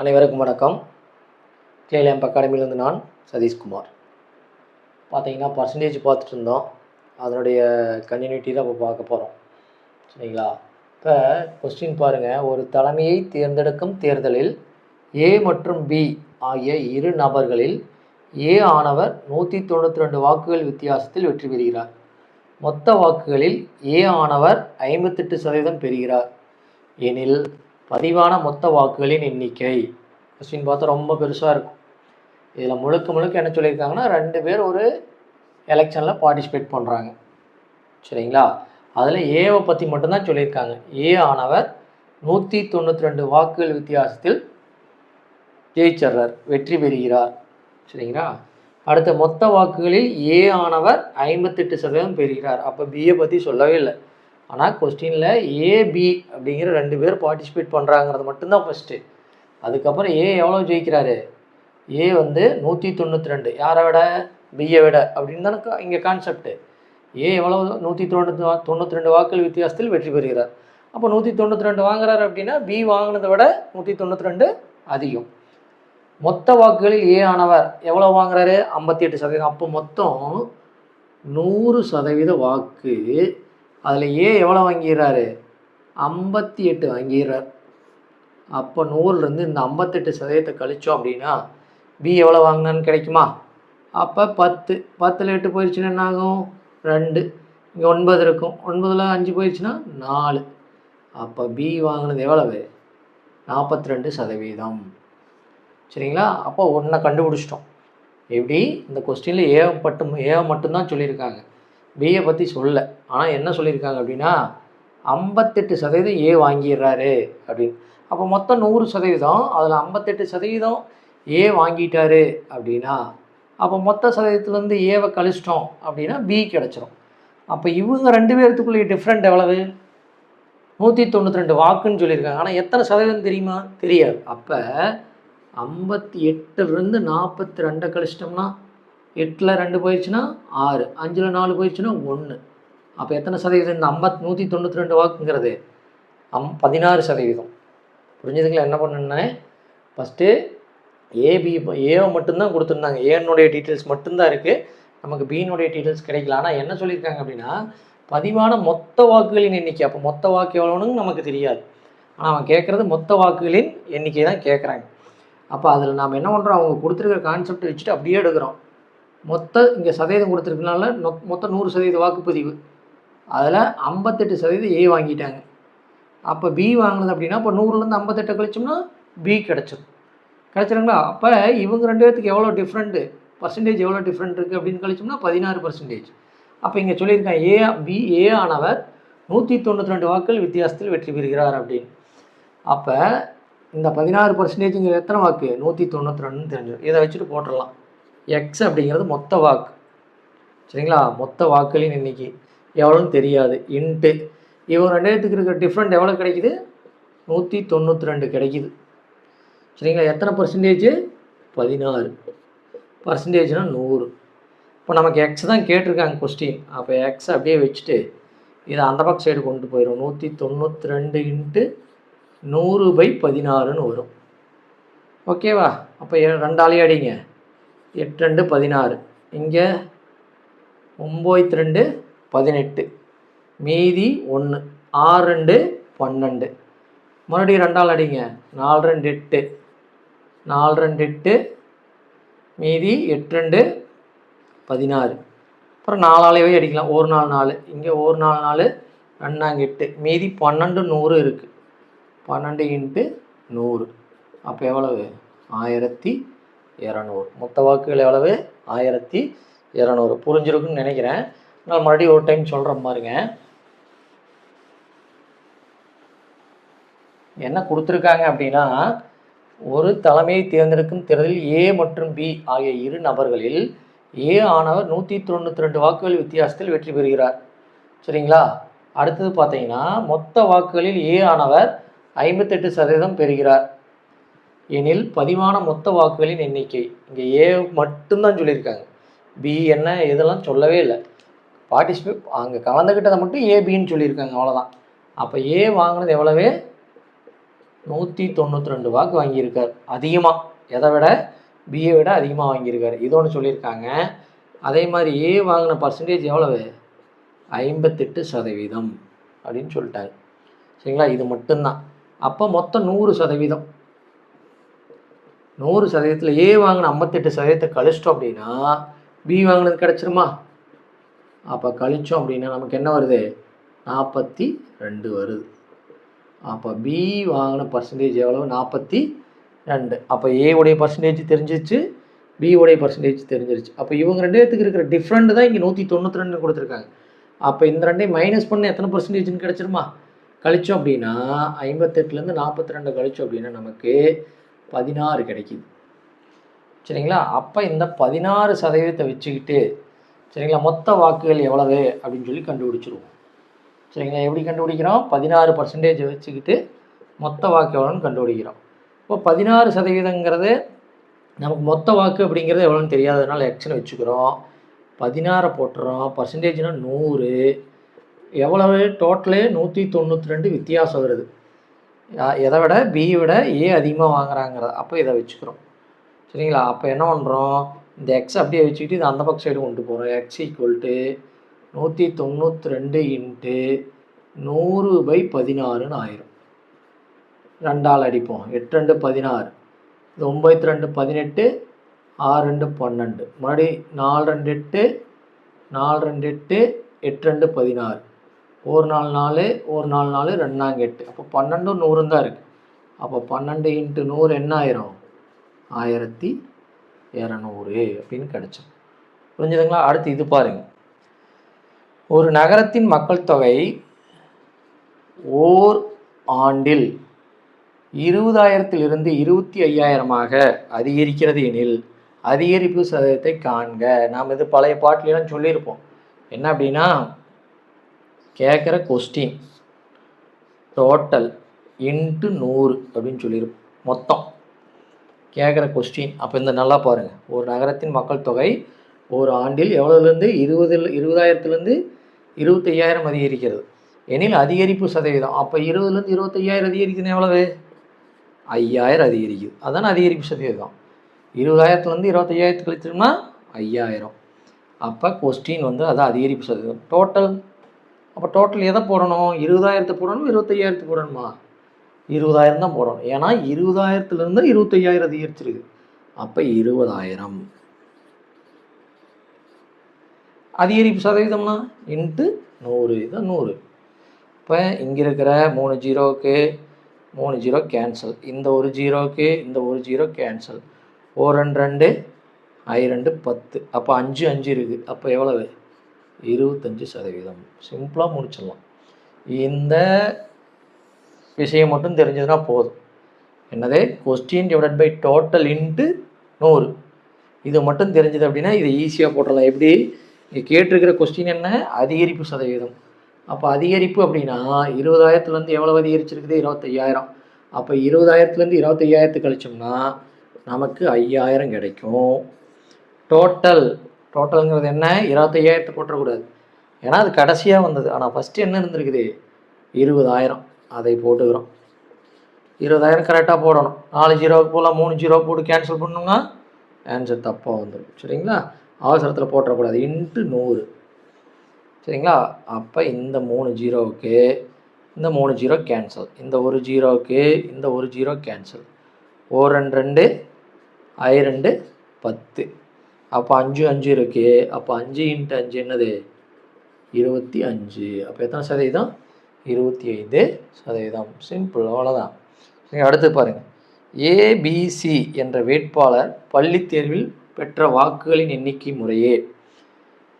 அனைவருக்கும் வணக்கம். கேஎல்எம் அகாடமியிலேருந்து நான் சதீஷ்குமார். பார்த்தீங்கன்னா பர்சன்டேஜ் பார்த்துட்டு இருந்தோம் அதனுடைய கன்டினியூட்டி தான் இப்போ பார்க்க போகிறோம் சரிங்களா? இப்போ கொஸ்டின் பாருங்கள் ஒரு தலைமையை தேர்ந்தெடுக்கும் தேர்தலில் ஏ மற்றும் பி ஆகிய இரு நபர்களில் ஏ ஆனவர் நூற்றி தொண்ணூற்றி ரெண்டு வாக்குகள் வித்தியாசத்தில் வெற்றி பெறுகிறார். மொத்த வாக்குகளில் ஏ ஆனவர் ஐம்பத்தெட்டு சதவீதம் பெறுகிறார். எனில் பதிவான மொத்த வாக்குகளின் எண்ணிக்கை. கொஸ்டின் பார்த்தா ரொம்ப பெருசாக இருக்கும். இதில் முழுக்க முழுக்க என்ன சொல்லியிருக்காங்கன்னா ரெண்டு பேர் ஒரு எலெக்ஷனில் பார்ட்டிசிபேட் பண்ணுறாங்க சரிங்களா? அதில் ஏவை பற்றி மட்டும்தான் சொல்லியிருக்காங்க. ஏ ஆனவர் நூற்றி தொண்ணூற்றி ரெண்டு வாக்குகள் வித்தியாசத்தில் ஜெயிச்சர்றார் வெற்றி பெறுகிறார். சரிங்களா? அடுத்த மொத்த வாக்குகளில் ஏ ஆனவர் ஐம்பத்தெட்டு சதவீதம் பெறுகிறார். அப்போ பிஏ பற்றி சொல்லவே இல்லை. ஆனால் கொஸ்டினில் ஏபி அப்படிங்கிற ரெண்டு பேர் பார்ட்டிசிபேட் பண்ணுறாங்கிறது மட்டும்தான் ஃபஸ்ட்டு அதுக்கப்புறம் ஏ எவ்வளோ ஜெயிக்கிறாரு? ஏ வந்து நூற்றி தொண்ணூற்றி ரெண்டு யாரை விட? பிஏ விட. அப்படின்னு தானே இங்கே கான்செப்ட்டு ஏ எவ்வளோ? நூற்றி தொண்ணூற்றி தொண்ணூற்றி ரெண்டு வாக்குகள் வித்தியாசத்தில் வெற்றி பெறுகிறார். அப்போ நூற்றி தொண்ணூற்றி ரெண்டு வாங்குறாரு அப்படின்னா பி வாங்கினதை விட நூற்றி தொண்ணூற்றி ரெண்டு அதிகம். மொத்த வாக்குகளில் ஏ ஆனவர் எவ்வளோ வாங்குறாரு? ஐம்பத்தி எட்டு சதவீதம். அப்போ மொத்தம் நூறு சதவீத வாக்கு அதில் ஏ எவ்வளோ வாங்கிடுறாரு ஐம்பத்தி எட்டு வாங்கிடுறார் அப்போ நூறுலேருந்து இந்த ஐம்பத்தெட்டு சதவீதத்தை கழிச்சோம் அப்படின்னா பி எவ்வளோ வாங்கினான்னு கிடைக்குமா? அப்போ பத்து. பத்தில் எட்டு போயிடுச்சுன்னா என்ன ஆகும் ரெண்டு. இங்கே ஒன்பது இருக்கும். ஒன்பதில் அஞ்சு போயிடுச்சுன்னா நாலு. அப்போ பி வாங்கினது எவ்வளவு? நாற்பத்தி ரெண்டு சதவீதம். சரிங்களா? அப்போ ஒன்றை கண்டுபிடிச்சிட்டோம். எப்படி? இந்த கொஸ்டினில் ஏ மட்டும் ஏ மட்டும்தான் சொல்லியிருக்காங்க. பிஏ பற்றி சொல்ல ஆனால் என்ன சொல்லியிருக்காங்க அப்படின்னா ஐம்பத்தெட்டு சதவீதம் ஏ வாங்கிடுறாரு அப்படின்னு. அப்போ மொத்தம் நூறு சதவீதம் அதில் ஐம்பத்தெட்டு சதவீதம் ஏ வாங்கிட்டாரு அப்படின்னா அப்போ மொத்த சதவீதத்துலேருந்து ஏவை கழிச்சிட்டோம் அப்படின்னா பி கிடச்சிரும். அப்போ இவங்க ரெண்டு பேர்த்துக்குள்ளே டிஃப்ரெண்ட் எவ்வளவு? நூற்றி தொண்ணூற்றி ரெண்டு வாக்குன்னு சொல்லியிருக்காங்க. ஆனால் எத்தனை சதவீதம் தெரியுமா? தெரியாது. அப்போ ஐம்பத்தி எட்டுலேருந்து நாற்பத்தி ரெண்டை கழிச்சிட்டோம்னா எட்டில் ரெண்டு போயிடுச்சுன்னா ஆறு அஞ்சில் நாலு போயிடுச்சுன்னா ஒன்று அப்போ எத்தனை சதவீதம்? இந்த ஐம்பத் நூற்றி தொண்ணூற்றி ரெண்டு வாக்குங்கிறது. அம் பதினாறு சதவீதம். புரிஞ்சதுங்களா? என்ன பண்ணுன்னேன் ஃபஸ்ட்டு ஏபி ஏவை மட்டும்தான் கொடுத்துருந்தாங்க. ஏனுடைய டீட்டெயில்ஸ் மட்டும்தான் இருக்குது நமக்கு பீனுடைய டீட்டெயில்ஸ் கிடைக்கல. ஆனால் என்ன சொல்லியிருக்காங்க அப்படின்னா பதிவான மொத்த வாக்குகளின் எண்ணிக்கை. அப்போ மொத்த வாக்கு எவ்வளோன்னு நமக்கு தெரியாது. ஆனால் அவன் கேட்குறது மொத்த வாக்குகளின் எண்ணிக்கை தான் கேட்குறாங்க அப்போ அதில் நாம் என்ன பண்ணுறோம் அவங்க கொடுத்துருக்கிற கான்செப்ட் வச்சுட்டு அப்படியே எடுக்கிறோம். மொத்த இங்கே சதவீதம் கொடுத்துருக்கனால நொ- மொத்தம் நூறு சதவீத வாக்குப்பதிவு. அதில் ஐம்பத்தெட்டு சதவீதம் ஏ வாங்கிட்டாங்க. அப்போ பி வாங்கினது அப்படின்னா இப்போ நூறுலேருந்து ஐம்பத்தெட்டு கழிச்சோம்னா பி கிடச்சிடும் கிடச்சிருங்களா? அப்போ இவங்க ரெண்டு பேர்த்துக்கு எவ்வளோ டிஃப்ரெண்ட்டு பர்சன்டேஜ் எவ்வளோ டிஃப்ரெண்ட் இருக்குது அப்படின்னு கழிச்சோம்னா பதினாறு பர்சன்டேஜ் அப்போ இங்கே சொல்லியிருக்கேன் ஏ பி ஏ ஆனவர் நூற்றி தொண்ணூற்றி ரெண்டு வாக்குகள் வித்தியாசத்தில் வெற்றி பெறுகிறார் அப்படின்னு. அப்போ இந்த பதினாறு பர்சன்டேஜுங்கிற எத்தனை வாக்கு? நூற்றி தொண்ணூற்றி ரெண்டுன்னு தெரிஞ்சு இதை வச்சுட்டு போட்டுடலாம். எக்ஸ் அப்படிங்கிறது மொத்த வாக்கு. சரிங்களா? மொத்த வாக்குகளின் எண்ணிக்கை. எவ்வளோன்னு தெரியாது. இன்ட்டு. இவங்க ரெண்டாயிரத்துக்கு இருக்கிற டிஃப்ரெண்ட் எவ்வளோ கிடைக்குது? நூற்றி தொண்ணூற்றி ரெண்டு கிடைக்குது. சரிங்களா? எத்தனை பர்சன்டேஜ் பதினாறு. பர்சன்டேஜ்னால் நூறு. இப்போ நமக்கு எக்ஸ் தான் கேட்டிருக்காங்க கொஸ்டின் அப்போ எக்ஸ் அப்படியே வச்சுட்டு இதை அந்த பக்கம் சைடு கொண்டு போயிடும் நூற்றி தொண்ணூற்றி ரெண்டு இன்ட்டு நூறு பை பதினாறுன்னு வரும். ஓகேவா அப்போ ரெண்டாலே அடிங்க. எட்டு ரெண்டு பதினாறு. இங்கே ஒம்பது ரெண்டு பதினெட்டு. மீதி ஒன்று ஆறு ரெண்டு பன்னெண்டு. மறுபடியும் ரெண்டால் அடிங்க. நாலு ரெண்டு எட்டு. நாலு ரெண்டு எட்டு. மீதி எட்டு ரெண்டு பதினாறு. அப்புறம் நாலாலேயே அடிக்கலாம். ஒரு நாள் நாலு. இங்கே ஒரு நாள் நாலு. ரெண்டாங்க எட்டு. மீதி பன்னெண்டு நூறு இருக்குது பன்னெண்டு இன்ட்டு நூறு. அப்போ எவ்வளவு? ஆயிரத்தி இரநூறு. மொத்த வாக்குகள் எவ்வளவு? ஆயிரத்தி இரநூறு. புரிஞ்சிருக்குன்னு நினைக்கிறேன். நான் மறுபடியும் ஒரு டைம் சொல்கிறேன் பாருங்க. என்ன கொடுத்துருக்காங்க அப்படின்னா ஒரு தலைமையை தேர்ந்தெடுக்கும் தேர்தலில் ஏ மற்றும் பி ஆகிய இரு நபர்களில் ஏ ஆனவர் நூற்றி தொண்ணூற்றி ரெண்டு வாக்குகள் வித்தியாசத்தில் வெற்றி பெறுகிறார். சரிங்களா? அடுத்தது பார்த்தீங்கன்னா மொத்த வாக்குகளில் ஏ ஆனவர் ஐம்பத்தெட்டு சதவீதம் பெறுகிறார். எனில் பதிவான மொத்த வாக்குகளின் எண்ணிக்கை இங்கே ஏ மட்டும்தான் சொல்லியிருக்காங்க. பி என்ன இதெல்லாம் சொல்லவே இல்லை. பார்ட்டிசிபேட் அங்கே கலந்துக்கிட்டதை மட்டும் ஏபின்னு சொல்லியிருக்காங்க அவ்வளோதான் அப்போ ஏ வாங்கினது எவ்வளவு? நூற்றி தொண்ணூற்றி ரெண்டு வாக்கு வாங்கியிருக்கார். அதிகமாக எதை விட? பிஏ விட அதிகமாக வாங்கியிருக்காரு. இது ஒன்று சொல்லியிருக்காங்க. அதே மாதிரி ஏ வாங்கின பர்சன்டேஜ் எவ்வளவு? ஐம்பத்தெட்டு சதவீதம் அப்படின்னு சொல்லிட்டாரு. சரிங்களா? இது மட்டும்தான். அப்போ மொத்தம் நூறு சதவீதம். நூறு சதவீதத்தில் ஏ வாங்கின ஐம்பத்தெட்டு சதவீதத்தை கழிச்சிட்டோம் அப்படின்னா பி வாங்கினது கிடச்சிருமா? அப்போ கழிச்சோம் அப்படின்னா நமக்கு என்ன வருது? நாற்பத்தி ரெண்டு வருது. அப்போ பி வாங்கின பர்சன்டேஜ் எவ்வளவு? நாற்பத்தி ரெண்டு. அப்போ ஏ பர்சன்டேஜ் தெரிஞ்சிச்சு பி உடைய பர்சன்டேஜ் தெரிஞ்சிருச்சு. அப்போ இவங்க ரெண்டு பேத்துக்கு இருக்கிற டிஃப்ரெண்ட் தான் இங்கே நூற்றி தொண்ணூற்றி ரெண்டு கொடுத்துருக்காங்க. அப்போ இந்த ரெண்டையும் மைனஸ் பண்ண எத்தனை பர்சன்டேஜ்னு கிடச்சிருமா? கழிச்சோம் அப்படின்னா ஐம்பத்தெட்டுலேருந்து நாற்பத்தி ரெண்டு கழிச்சோம் அப்படின்னா நமக்கு பதினாறு கிடைக்குது. சரிங்களா? அப்போ இந்த பதினாறு சதவீதத்தை வச்சுக்கிட்டு சரிங்களா? மொத்த வாக்குகள் எவ்வளவு அப்படின்னு சொல்லி கண்டுபிடிச்சிருவோம். சரிங்களா? எப்படி கண்டுபிடிக்கிறோம்? பதினாறு பர்சன்டேஜ் வச்சுக்கிட்டு மொத்த வாக்கு எவ்வளோன்னு கண்டுபிடிக்கிறோம். இப்போ பதினாறு சதவீதங்கிறது நமக்கு மொத்த வாக்கு அப்படிங்கிறது எவ்வளோன்னு தெரியாததுனால எக்ஸ்னு வச்சுக்கிறோம். பதினாறை போட்டுறோம். பர்சன்டேஜ்னால் நூறு. எவ்வளவு? டோட்டலு நூற்றி தொண்ணூற்றி ரெண்டு வித்தியாசம் வருது. எதை விட? பி விட ஏ அதிகமாக வாங்குறாங்கிறத அப்போ இதை வச்சுக்கிறோம். சரிங்களா? அப்போ என்ன பண்ணுறோம் இந்த எக்ஸ் அப்படியே வச்சுக்கிட்டு இது அந்த பக்கம் சைடு கொண்டு போகிறோம் எக்ஸ் ஈக்குவல் டு நூற்றி தொண்ணூற்றி ரெண்டு இன்ட்டு நூறு பை பதினாறுன்னு ஆயிரும். ரெண்டால் அடிப்போம். எட்டு ரெண்டு பதினாறு. இது ஒம்பத்தி ரெண்டு பதினெட்டு ஆறு ரெண்டு பன்னெண்டு. மறுபடி நாலு ரெண்டு எட்டு நாலு ரெண்டு எட்டு எட்டு ரெண்டு பதினாறு. ஒரு நாலு நாலு ஒரு நாலு நாலு ரெண்டாங்க எட்டு. அப்போ பன்னெண்டும் நூறும் தான் இருக்குது அப்போ பன்னெண்டு இன்ட்டு நூறு என்ன ஆயிரும்? ஆயிரத்தி இரநூறு அப்படின்னு கிடச்சோம் புரிஞ்சுதுங்களா? அடுத்து இது பாருங்கள் ஒரு நகரத்தின் மக்கள் தொகை ஓர் ஆண்டில் இருபதாயிரத்திலிருந்து இருபத்தி ஐயாயிரமாக அதிகரிக்கிறது எனில் அதிகரிப்பு சதவீதத்தை காண்க. நாம் இது பழைய பாட்டிலாம் சொல்லியிருப்போம். என்ன அப்படின்னா கேட்குற கொஸ்டின் டோட்டல் இன்ட்டு நூறு அப்படின்னு சொல்லியிருப்போம். மொத்தம். கேட்குற கொஸ்டின் அப்போ இந்த நல்லா பாருங்கள் ஒரு நகரத்தின் மக்கள் தொகை ஒரு ஆண்டில் எவ்வளோலேருந்து இருபதில் இருபதாயிரத்துலேருந்து இருபத்தையாயிரம் அதிகரிக்கிறது. எனில் அதிகரிப்பு சதவீதம். அப்போ இருபதுலேருந்து இருபத்தையாயிரம் அதிகரிக்குதுன்னு எவ்வளவு? ஐயாயிரம் அதிகரிக்குது. அதான் அதிகரிப்பு சதவீதம். இருபதாயிரத்துலேருந்து இருபத்தையாயிரத்து கழிச்சோம்னா ஐயாயிரம். அப்போ கொஸ்டின் வந்து அதான் அதிகரிப்பு சதவீதம். டோட்டல் அப்போ டோட்டல் எதை போடணும்? இருபதாயிரத்து போடணும்? இருபத்தையாயிரத்து போடணுமா? இருபதாயிரம் தான் போடணும். ஏன்னா இருபதாயிரத்துலேருந்து இருபத்தையாயிரம் அதிகரிச்சிருக்கு அப்போ இருபதாயிரம். அதிகரிப்பு சதவீதம்னா? இன்ட்டு நூறு இதான் நூறு. இப்போ இங்கே இருக்கிற மூணு ஜீரோவுக்கு மூணு ஜீரோ கேன்சல். இந்த ஒரு ஜீரோவுக்கு இந்த ஒரு ஜீரோ கேன்சல். ஓ ரெண்டு ரெண்டு ஐ ரெண்டு பத்து. அப்போ அஞ்சு அஞ்சு இருக்குது அப்போ எவ்வளவு? இருபத்தஞ்சி சதவீதம். சிம்பிளாக முடிச்சிடலாம். இந்த விஷயம் மட்டும் தெரிஞ்சதுன்னா போதும். என்னது? Question divided by total into நூறு. இது மட்டும் தெரிஞ்சது அப்படின்னா இதை ஈஸியாக போட்டுடலாம். எப்படி? இங்கே கேட்டிருக்கிற கொஸ்டின் என்ன? அதிகரிப்பு சதவீதம். அப்போ அதிகரிப்பு அப்படின்னா இருபதாயிரத்துலேருந்து எவ்வளோ அதிகரிச்சிருக்குது? இருபத்தையாயிரம். அப்போ இருபதாயிரத்துலேருந்து இருபத்தையாயிரத்து கழிச்சோம்னா நமக்கு ஐயாயிரம் கிடைக்கும். டோட்டல் டோட்டலுங்கிறது என்ன? இருபத்தையாயிரத்து போட்டக்கூடாது ஏன்னா அது கடைசியாக வந்தது. ஆனால் ஃபஸ்ட்டு என்ன இருந்திருக்குது? இருபதாயிரம். அதை போட்டுக்கிறோம். இருபதாயிரம் கரெக்டாக போடணும். நாலு ஜீரோவுக்கு போகலாம் மூணு ஜீரோ போட்டு கேன்சல் பண்ணோம்னா ஆன்சர் தப்பாக வந்துடும் சரிங்களா? அவசரத்தில் போட்டுறக்கூடாது. இன்ட்டு நூறு. சரிங்களா? அப்போ இந்த மூணு ஜீரோவுக்கு இந்த மூணு ஜீரோ கேன்சல் இந்த ஒரு ஜீரோவுக்கு இந்த ஒரு ஜீரோ கேன்சல் ஓ ரெண்டு ரெண்டு ஐ ரெண்டு பத்து. அப்போ அஞ்சு அஞ்சு இருக்குது அப்போ அஞ்சு இன்ட்டு அஞ்சு என்னது? இருபத்தி அஞ்சு. அப்போ எத்தனை சதவீதம்? இருபத்தி ஐந்து சதவீதம். சிம்பிள் அவ்வளோதான் நீங்கள் அடுத்து பாருங்கள் ஏபிசி என்ற வேட்பாளர் பள்ளி தேர்வில் பெற்ற வாக்குகளின் எண்ணிக்கை முறையே.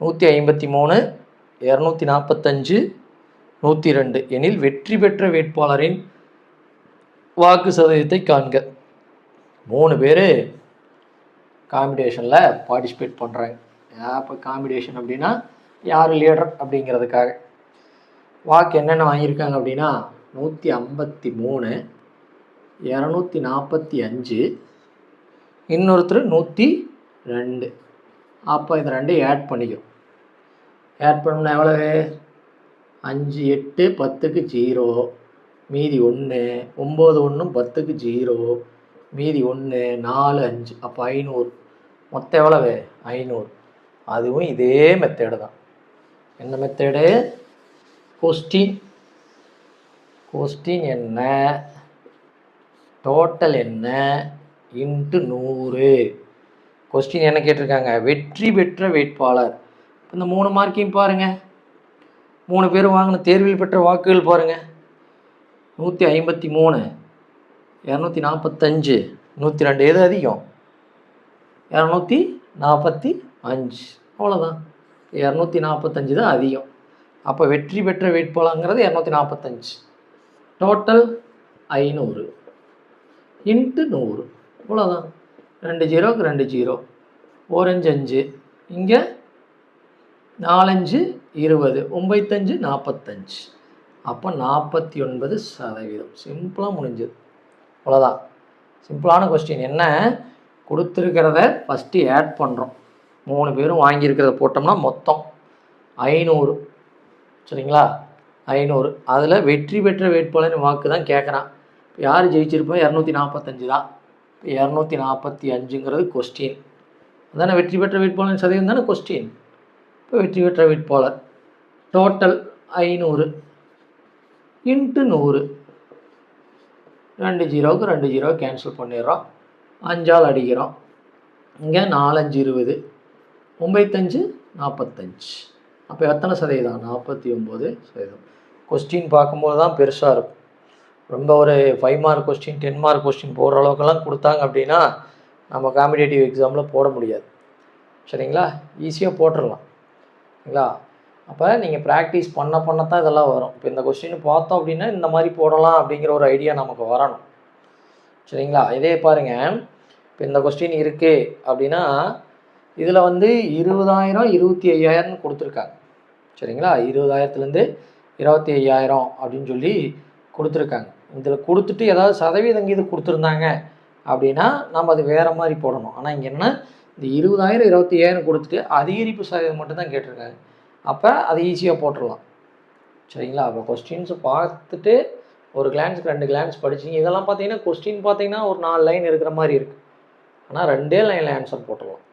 நூற்றி ஐம்பத்தி மூணு இரநூத்தி நாற்பத்தஞ்சு நூற்றி ரெண்டு எனில் வெற்றி பெற்ற வேட்பாளரின் வாக்கு சதவீதத்தை காண்க. மூணு பேர் காம்படிஷனில் பார்ட்டிசிபேட் பண்ணுறாங்க அப்போ காம்படிஷன் அப்படின்னா யார் லீடர் அப்படிங்கிறதுக்காக. வாக்கு என்னென்ன வாங்கியிருக்காங்க அப்படின்னா நூற்றி ஐம்பத்தி மூணு இரநூத்தி நாற்பத்தி அஞ்சு இன்னொருத்தர் நூற்றி ரெண்டு. அப்போ இது ரெண்டையும் ஆட் பண்ணிக்கிறோம். ஆட் பண்ணோம்னா எவ்வளவு? அஞ்சு எட்டு பத்துக்கு ஜீரோ. மீதி ஒன்று ஒம்பது ஒன்றும் பத்துக்கு ஜீரோ. மீதி ஒன்று நாலு அஞ்சு. அப்போ ஐநூறு. மொத்தம் எவ்வளவு? ஐநூறு. அதுவும் இதே மெத்தேடு தான். என்ன மெத்தேடு கொஸ்டின் கொஸ்டின் என்ன? டோட்டல் என்ன? இன்ட்டு நூறு. கொஸ்டின் என்ன கேட்டிருக்காங்க? வெற்றி பெற்ற வேட்பாளர். இந்த மூணு மார்க்கையும் பாருங்கள் மூணு பேர் வாங்கின தேர்வில் பெற்ற வாக்குகள் பாருங்கள் நூற்றி ஐம்பத்தி மூணு. இரநூத்தி நாற்பத்தஞ்சு. நூற்றி ரெண்டு. எது அதிகம்? இரநூத்தி நாற்பத்தி அஞ்சு. அவ்வளோதான் இரநூத்தி நாற்பத்தஞ்சு தான் அதிகம். அப்போ வெற்றி பெற்ற வேட்பாளங்கிறது இரநூத்தி நாற்பத்தஞ்சு டோட்டல் ஐநூறு. இன்ட்டு நூறு. இவ்வளோதான் ரெண்டு ஜீரோக்கு ரெண்டு ஜீரோ. ஓரஞ்சு அஞ்சு. இங்கே நாலஞ்சு இருபது. ஒம்பத்தஞ்சு நாற்பத்தஞ்சு அப்போ நாற்பத்தி ஒன்பது சதவீதம். சிம்பிளாக முடிஞ்சது. அவ்வளோதான் சிம்பிளான கொஸ்டின் என்ன? கொடுத்துருக்கிறத ஃபஸ்ட்டு ஆட் பண்ணுறோம் மூணு பேரும் வாங்கியிருக்கிறத போட்டோம்னா மொத்தம் ஐநூறு. சரிங்களா? ஐநூறு. அதில் வெற்றி பெற்ற வேட்பாளரின் வாக்கு தான் கேட்குறான் இப்போ யார் ஜெயிச்சிருப்போம் இரநூத்தி நாற்பத்தஞ்சு தான். இப்போ இரநூத்தி நாற்பத்தி அஞ்சுங்கிறது கொஸ்டின் அதானே வெற்றி பெற்ற வேட்பாளர் சதவீதம் தானே கொஸ்டின் இப்போ வெற்றி பெற்ற வேட்பாளர். டோட்டல் ஐநூறு. இன்ட்டு நூறு. ரெண்டு ஜீரோவுக்கு ரெண்டு ஜீரோ கேன்சல் பண்ணிடுறோம். அஞ்சால் அடிக்கிறோம். இங்கே நாலஞ்சு இருபது. ஒம்பத்தஞ்சு நாற்பத்தஞ்சு அப்போ எத்தனை சதவீதம்? நாற்பத்தி ஒம்பது சதவீதம். கொஸ்டின் பார்க்கும்போது தான் பெருசாக இருக்கும். ரொம்ப ஒரு five mark question ten mark question போடுற அளவுக்கெல்லாம் கொடுத்தாங்க அப்படின்னா நம்ம காம்படேட்டிவ் எக்ஸாமில் போட முடியாது. சரிங்களா? ஈஸியாக போட்டுடலாம். சரிங்களா? அப்போ நீங்கள் ப்ராக்டிஸ் பண்ண பண்ண தான் இதெல்லாம் வரும். இப்போ இந்த கொஸ்டின் பார்த்தோம் அப்படின்னா இந்த மாதிரி போடலாம் அப்படிங்கிற ஒரு ஐடியா நமக்கு வரணும். சரிங்களா? இதே பாருங்கள் இப்போ இந்த கொஸ்டின் இருக்குது அப்படின்னா இதில் வந்து இருபதாயிரம் இருபத்தி ஐயாயிரம்னு கொடுத்துருக்காங்க. சரிங்களா? இருபதாயிரத்துலேருந்து இருபத்தி ஐயாயிரம் அப்படின்னு சொல்லி கொடுத்துருக்காங்க. இதில் கொடுத்துட்டு ஏதாவது சதவீதம் இது கொடுத்துருந்தாங்க அப்படின்னா நம்ம அது வேறு மாதிரி போடணும். ஆனால் இங்கே என்ன இந்த இருபதாயிரம் இருபத்தி ஐயாயிரம் கொடுத்துட்டு அதிகரிப்பு சதவீதம் மட்டும்தான் கேட்டிருக்காங்க. அப்போ அதை ஈஸியாக போட்டுடலாம். சரிங்களா? அப்போ கொஸ்டின்ஸை பார்த்துட்டு ஒரு கிளான்ஸுக்கு ரெண்டு கிளான்ஸ் படிச்சிங்க இதெல்லாம் பார்த்தீங்கன்னா கொஸ்டின் பார்த்தீங்கன்னா ஒரு நாலு லைன் இருக்கிற மாதிரி இருக்குது ஆனால் ரெண்டே லைனில் ஆன்சர் போட்டுடலாம்.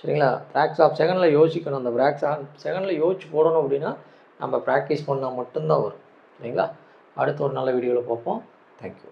சரிங்களா? ப்ராக்ஸ் ஆஃப் செகண்டில் யோசிக்கணும். அந்த ப்ராக்ஸ் ஆஃப் செகண்டில் யோசிச்சு போடணும் அப்படின்னா நம்ம ப்ராக்டிஸ் பண்ணால் மட்டும்தான் வரும். சரிங்களா? அடுத்த ஒரு நல்ல வீடியோவில் பார்ப்போம். தேங்க்யூ